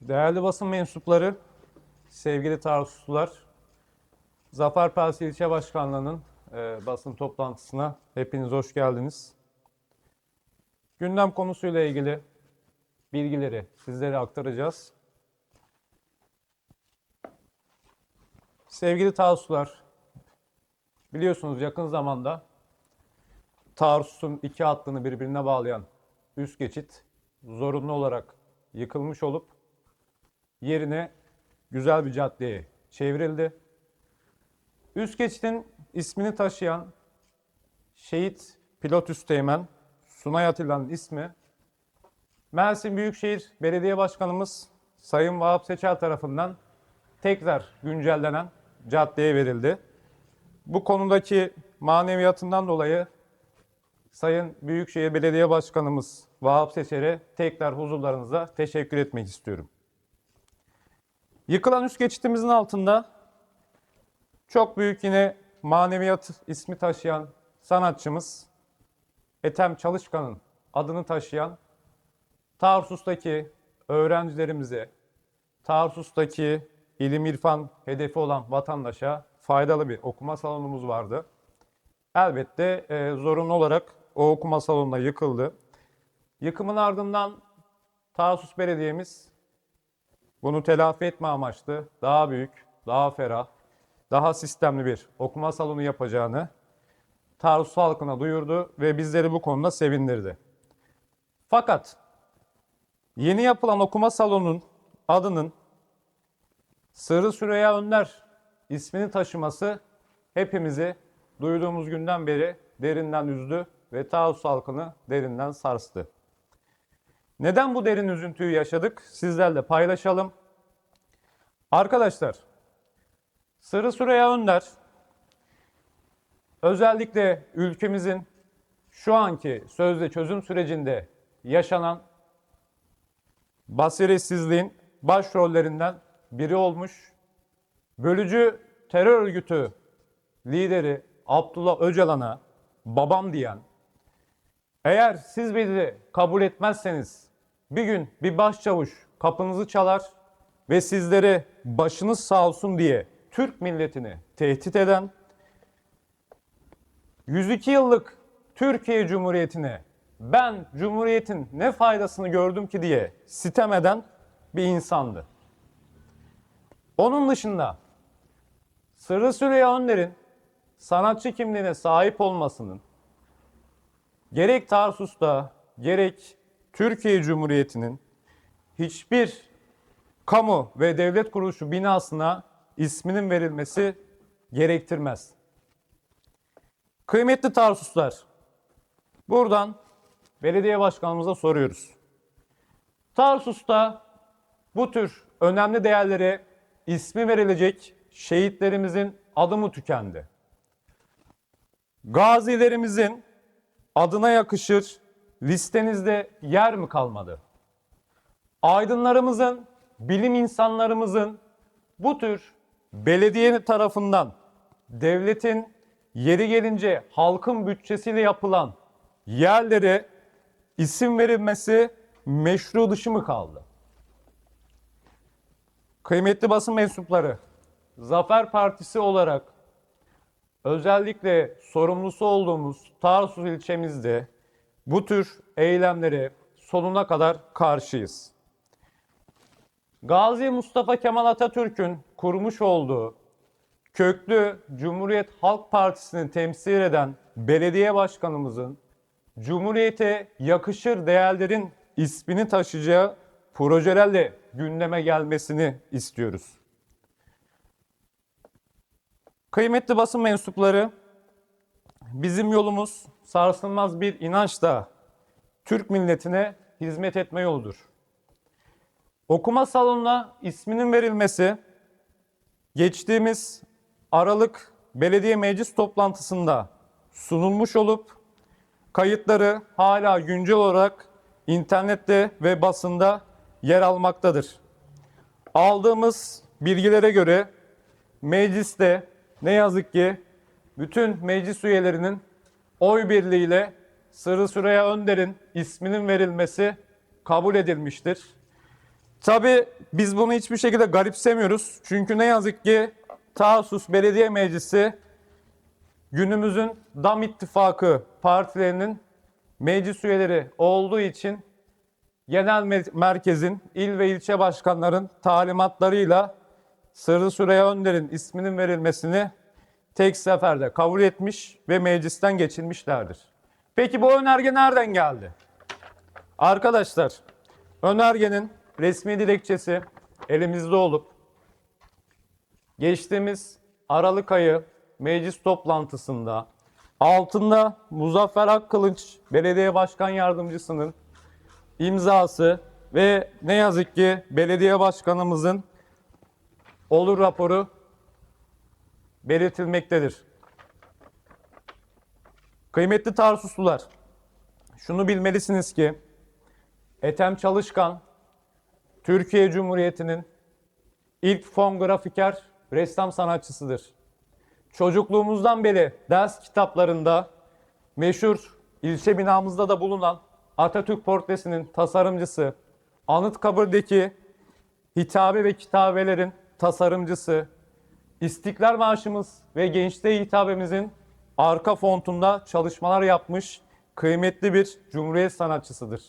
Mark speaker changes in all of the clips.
Speaker 1: Değerli basın mensupları, sevgili Tarsuslular, Zafer Partisi İlçe Başkanlığı'nın e, basın toplantısına hepiniz hoş geldiniz. Gündem konusuyla ilgili bilgileri sizlere aktaracağız. Sevgili Tarsuslular, biliyorsunuz yakın zamanda Tarsus'un iki hattını birbirine bağlayan üst geçit zorunlu olarak yıkılmış olup yerine güzel bir caddeye çevrildi. Üst ismini taşıyan şehit pilot üsteğmen Sunay Atilla'nın ismi Mersin Büyükşehir Belediye Başkanımız Sayın Vahap Seçer tarafından tekrar güncellenen caddeye verildi. Bu konudaki maneviyatından dolayı Sayın Büyükşehir Belediye Başkanımız Vahap Seçer'e tekrar huzurlarınıza teşekkür etmek istiyorum. Yıkılan üst geçitimizin altında çok büyük yine maneviyat ismi taşıyan sanatçımız Ethem Çalışkan'ın adını taşıyan Tarsus'taki öğrencilerimize, Tarsus'taki ilim irfan hedefi olan vatandaşa faydalı bir okuma salonumuz vardı. Elbette e, zorunlu olarak o okuma salonu yıkıldı. Yıkımın ardından Tarsus Belediye'miz bunu telafi etme amaçlı daha büyük, daha ferah, daha sistemli bir okuma salonu yapacağını Tarsus halkına duyurdu ve bizleri bu konuda sevindirdi. Fakat yeni yapılan okuma salonunun adının Sırrı Süreyya Önder ismini taşıması hepimizi duyduğumuz günden beri derinden üzdü ve Tarsus halkını derinden sarstı. Neden bu derin üzüntüyü yaşadık? Sizlerle paylaşalım. Arkadaşlar, Sırrı Süreyya Önder özellikle ülkemizin şu anki sözde çözüm sürecinde yaşanan basiretsizliğin başrollerinden biri olmuş. Bölücü terör örgütü lideri Abdullah Öcalan'a babam diyen, eğer siz bizi kabul etmezseniz bir gün bir başçavuş kapınızı çalar ve sizleri başınız sağ olsun diye Türk milletini tehdit eden, 102 yıllık Türkiye Cumhuriyeti'ne ben Cumhuriyet'in ne faydasını gördüm ki diye sitem eden bir insandı. Onun dışında Sırrı Süreyya Önder'in sanatçı kimliğine sahip olmasının gerek Tarsus'ta gerek Türkiye Cumhuriyeti'nin hiçbir kamu ve devlet kuruluşu binasına isminin verilmesi gerektirmez. Kıymetli Tarsuslar, buradan belediye başkanımıza soruyoruz. Tarsus'ta bu tür önemli değerlere ismi verilecek şehitlerimizin adı mı tükendi? Gazilerimizin adına yakışır listenizde yer mi kalmadı? Aydınlarımızın, bilim insanlarımızın bu tür belediye tarafından devletin yeri gelince halkın bütçesiyle yapılan yerlere isim verilmesi meşru dışı mı kaldı? Kıymetli basın mensupları, Zafer Partisi olarak özellikle sorumlusu olduğumuz Tarsus ilçemizde bu tür eylemlere sonuna kadar karşıyız. Gazi Mustafa Kemal Atatürk'ün kurmuş olduğu köklü Cumhuriyet Halk Partisi'ni temsil eden belediye başkanımızın Cumhuriyete yakışır değerlerin ismini taşıyacağı projelerle gündeme gelmesini istiyoruz. Kıymetli basın mensupları, bizim yolumuz sarsılmaz bir inançla Türk milletine hizmet etme yoludur. Okuma salonuna isminin verilmesi geçtiğimiz Aralık Belediye Meclis toplantısında sunulmuş olup kayıtları hala güncel olarak internette ve basında yer almaktadır. Aldığımız bilgilere göre mecliste ne yazık ki bütün meclis üyelerinin oy birliğiyle Sırrı Süreyya Önder'in isminin verilmesi kabul edilmiştir. Tabii biz bunu hiçbir şekilde garipsemiyoruz. Çünkü ne yazık ki Tarsus Belediye Meclisi günümüzün DAM ittifakı partilerinin meclis üyeleri olduğu için genel me- merkezin, il ve ilçe başkanların talimatlarıyla Sırrı Süreyya Önder'in isminin verilmesini tek seferde kabul etmiş ve meclisten geçilmişlerdir. Peki bu önerge nereden geldi? Arkadaşlar, önergenin resmi dilekçesi elimizde olup geçtiğimiz Aralık ayı meclis toplantısında altında Muzaffer Akkılınç Belediye Başkan Yardımcısının imzası ve ne yazık ki belediye başkanımızın olur raporu belirtilmektedir. Kıymetli Tarsuslular, şunu bilmelisiniz ki Ethem Çalışkan Türkiye Cumhuriyeti'nin ilk fon grafiker ressam sanatçısıdır. Çocukluğumuzdan beri ders kitaplarında meşhur ilçe binamızda da bulunan Atatürk portresinin tasarımcısı, Anıtkabir'deki hitabe ve kitabelerin tasarımcısı, İstiklal Marşımız ve Gençliğe hitabemizin arka fontunda çalışmalar yapmış kıymetli bir cumhuriyet sanatçısıdır.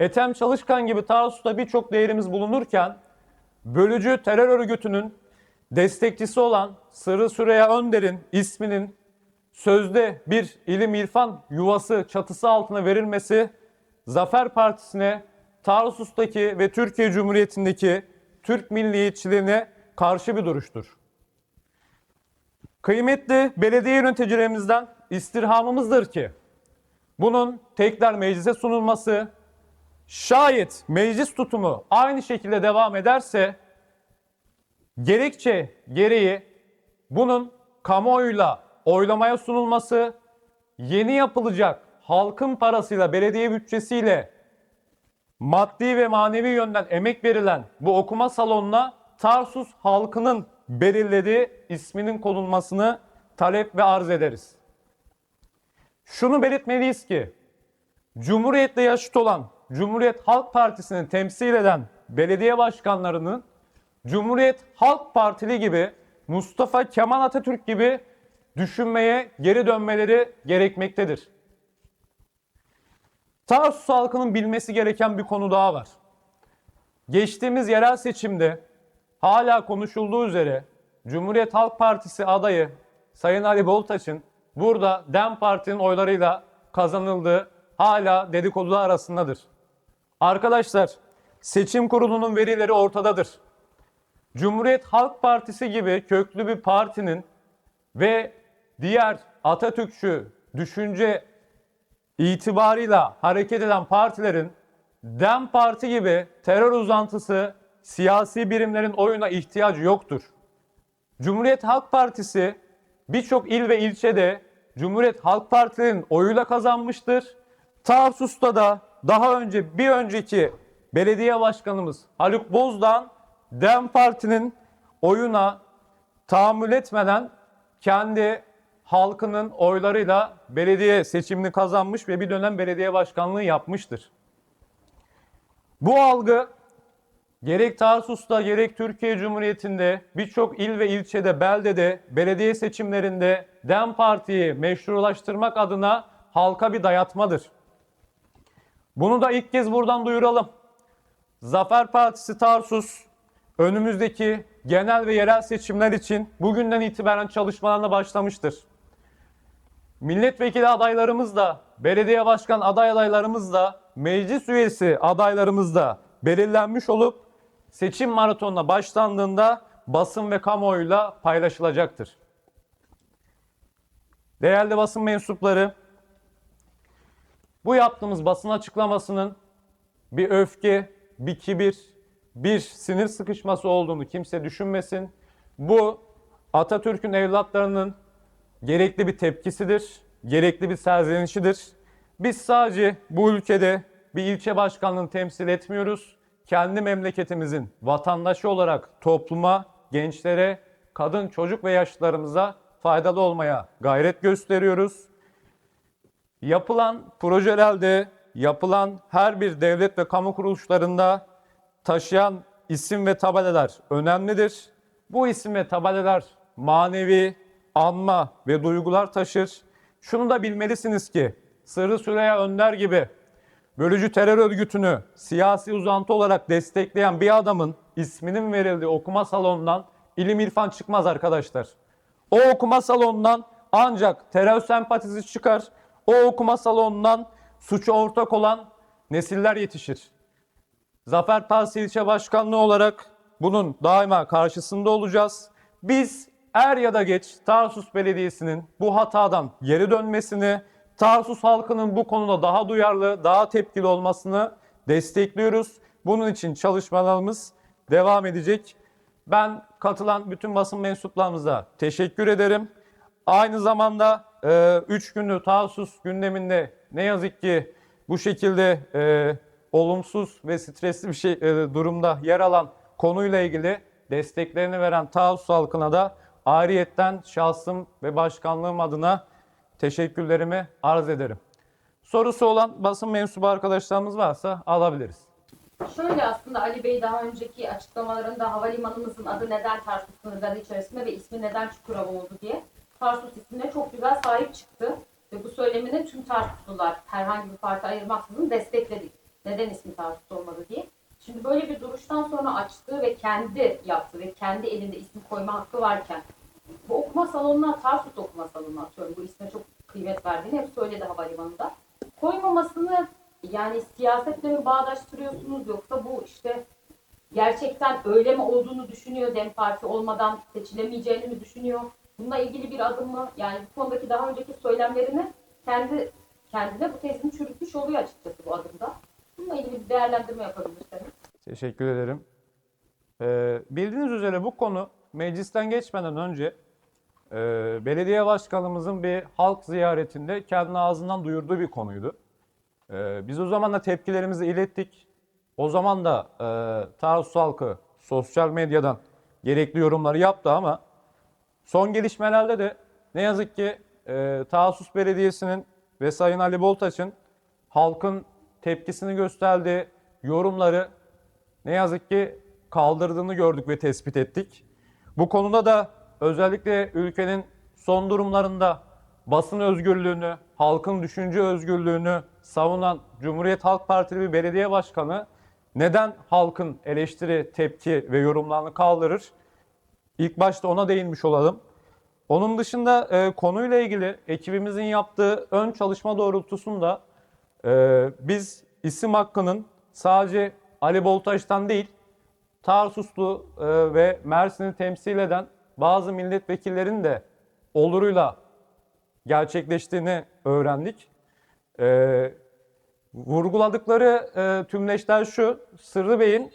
Speaker 1: Ethem Çalışkan gibi Tarsus'ta birçok değerimiz bulunurken bölücü terör örgütünün destekçisi olan Sırrı Süreyya Önder'in isminin sözde bir ilim irfan yuvası çatısı altına verilmesi Zafer Partisi'ne Tarsus'taki ve Türkiye Cumhuriyeti'ndeki Türk milliyetçiliğine karşı bir duruştur. Kıymetli belediye yöneticilerimizden istirhamımızdır ki bunun tekrar meclise sunulması, şayet meclis tutumu aynı şekilde devam ederse gerekçe gereği bunun kamuoyuyla oylamaya sunulması, yeni yapılacak halkın parasıyla, belediye bütçesiyle maddi ve manevi yönden emek verilen bu okuma salonuna Tarsus halkının belirlediği isminin konulmasını talep ve arz ederiz. Şunu belirtmeliyiz ki Cumhuriyetle yaşıt olan Cumhuriyet Halk Partisi'ni temsil eden belediye başkanlarının Cumhuriyet Halk Partili gibi Mustafa Kemal Atatürk gibi düşünmeye geri dönmeleri gerekmektedir. Tarsus halkının bilmesi gereken bir konu daha var. Geçtiğimiz yerel seçimde hala konuşulduğu üzere Cumhuriyet Halk Partisi adayı Sayın Ali Boltaç'ın burada DEM Parti'nin oylarıyla kazanıldığı hala dedikodular arasındadır. Arkadaşlar seçim kurulunun verileri ortadadır. Cumhuriyet Halk Partisi gibi köklü bir partinin ve diğer Atatürkçü düşünce itibarıyla hareket eden partilerin DEM Parti gibi terör uzantısı siyasi birimlerin oyuna ihtiyacı yoktur. Cumhuriyet Halk Partisi birçok il ve ilçede Cumhuriyet Halk Partilerinin oyuyla kazanmıştır. Tarsus'ta da daha önce bir önceki belediye başkanımız Haluk Bozdağ DEM Parti'nin oyuna tahammül etmeden kendi halkının oylarıyla belediye seçimini kazanmış ve bir dönem belediye başkanlığı yapmıştır. Bu algı gerek Tarsus'ta gerek Türkiye Cumhuriyeti'nde birçok il ve ilçede, beldede, belediye seçimlerinde DEM Parti'yi meşrulaştırmak adına halka bir dayatmadır. Bunu da ilk kez buradan duyuralım. Zafer Partisi Tarsus önümüzdeki genel ve yerel seçimler için bugünden itibaren çalışmalarına başlamıştır. Milletvekili adaylarımız da, belediye başkan aday adaylarımız da, meclis üyesi adaylarımız da belirlenmiş olup seçim maratonuna başlandığında basın ve kamuoyuyla paylaşılacaktır. Değerli basın mensupları, bu yaptığımız basın açıklamasının bir öfke, bir kibir, bir sinir sıkışması olduğunu kimse düşünmesin. Bu Atatürk'ün evlatlarının gerekli bir tepkisidir, gerekli bir serzenişidir. Biz sadece bu ülkede bir ilçe başkanlığını temsil etmiyoruz. Kendi memleketimizin vatandaşı olarak topluma, gençlere, kadın, çocuk ve yaşlılarımıza faydalı olmaya gayret gösteriyoruz. Yapılan projelerde, yapılan her bir devlet ve kamu kuruluşlarında taşıyan isim ve tabelalar önemlidir. Bu isim ve tabelalar manevi, anma ve duygular taşır. Şunu da bilmelisiniz ki Sırrı Süreyya Önder gibi bölücü terör örgütünü siyasi uzantı olarak destekleyen bir adamın isminin verildiği okuma salonundan ilim irfan çıkmaz arkadaşlar. O okuma salonundan ancak terör sempatisi çıkar. O okuma salonundan suça ortak olan nesiller yetişir. Zafer Partisi İlçe Başkanlığı olarak bunun daima karşısında olacağız. Biz er ya da geç Tarsus Belediyesi'nin bu hatadan geri dönmesini, Tarsus halkının bu konuda daha duyarlı, daha tepkili olmasını destekliyoruz. Bunun için çalışmalarımız devam edecek. Ben katılan bütün basın mensuplarımıza teşekkür ederim. Aynı zamanda 3 günlük Tarsus gündeminde ne yazık ki bu şekilde e, olumsuz ve stresli bir şey e, durumda yer alan konuyla ilgili desteklerini veren Tarsus halkına da ayrıyetten şahsım ve başkanlığım adına teşekkürlerimi arz ederim. Sorusu olan basın mensubu arkadaşlarımız varsa alabiliriz.
Speaker 2: Şöyle aslında Ali Bey daha önceki açıklamalarında havalimanımızın adı neden Tarsus sınırları içerisinde ve ismi neden Çukurova oldu diye Tarsus ismine çok güzel sahip çıktı. Ve bu söylemini tüm Tarsuslular herhangi bir parti ayırmaksızın destekledik. Neden ismi Tarsus olmadı diye. Şimdi böyle bir duruştan sonra açtığı ve kendi yaptığı ve kendi elinde isim koyma hakkı varken okuma salonuna Tarsus okuma salonu atıyorum. Bu isme çok kıymet verdiğini hep söyledi havalimanında. Koymamasını yani siyasetle mi bağdaştırıyorsunuz yoksa bu işte gerçekten öyle mi olduğunu düşünüyor Dem Parti olmadan seçilemeyeceğini mi düşünüyor? Bununla ilgili bir adım mı? Yani bu konudaki daha önceki söylemlerini kendi kendine bu tezini çürütmüş oluyor açıkçası bu adımda. Bununla ilgili bir değerlendirme yapabilirseniz.
Speaker 1: Teşekkür ederim. Ee, bildiğiniz üzere bu konu meclisten geçmeden önce e, belediye başkanımızın bir halk ziyaretinde kendi ağzından duyurduğu bir konuydu. Ee, biz o zaman da tepkilerimizi ilettik. O zaman da e, Tarsus halkı sosyal medyadan gerekli yorumları yaptı ama son gelişmelerde de ne yazık ki e, Tarsus Belediyesi'nin ve Sayın Ali Boltaç'ın halkın tepkisini gösterdiği yorumları ne yazık ki kaldırdığını gördük ve tespit ettik. Bu konuda da özellikle ülkenin son durumlarında basın özgürlüğünü, halkın düşünce özgürlüğünü savunan Cumhuriyet Halk Partili bir belediye başkanı neden halkın eleştiri, tepki ve yorumlarını kaldırır? İlk başta ona değinmiş olalım. Onun dışında e, konuyla ilgili ekibimizin yaptığı ön çalışma doğrultusunda e, biz isim hakkının sadece Ali Boltaş'tan değil, Tarsuslu e, ve Mersin'i temsil eden bazı milletvekillerinin de oluruyla gerçekleştiğini öğrendik. E, vurguladıkları e, tümleşler şu, Sırrı Bey'in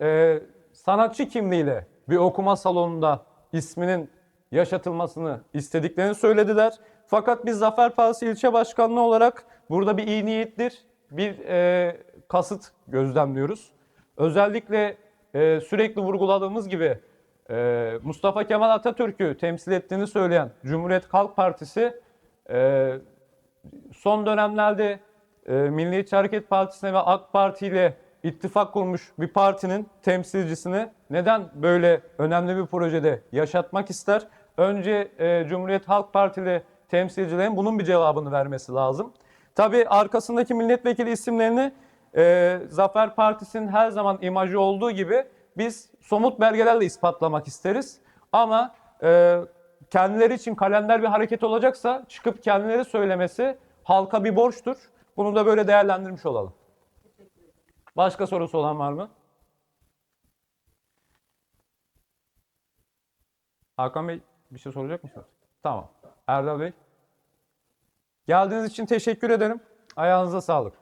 Speaker 1: e, sanatçı kimliğiyle bir okuma salonunda isminin yaşatılmasını istediklerini söylediler. Fakat biz Zafer Partisi ilçe başkanlığı olarak burada bir iyi niyettir, bir e, kasıt gözlemliyoruz. Özellikle e, sürekli vurguladığımız gibi e, Mustafa Kemal Atatürk'ü temsil ettiğini söyleyen Cumhuriyet Halk Partisi e, son dönemlerde e, Milliyetçi Hareket Partisi'ne ve AK Parti ile ittifak kurmuş bir partinin temsilcisini neden böyle önemli bir projede yaşatmak ister? Önce e, Cumhuriyet Halk Partili temsilcilerin bunun bir cevabını vermesi lazım. Tabii arkasındaki milletvekili isimlerini e, Zafer Partisi'nin her zaman imajı olduğu gibi biz somut belgelerle ispatlamak isteriz. Ama e, kendileri için kalender bir hareket olacaksa çıkıp kendileri söylemesi halka bir borçtur. Bunu da böyle değerlendirmiş olalım. Başka sorusu olan var mı? Hakan Bey bir şey soracak mısınız? Tamam. Erdal Bey. Geldiğiniz için teşekkür ederim. Ayağınıza sağlık.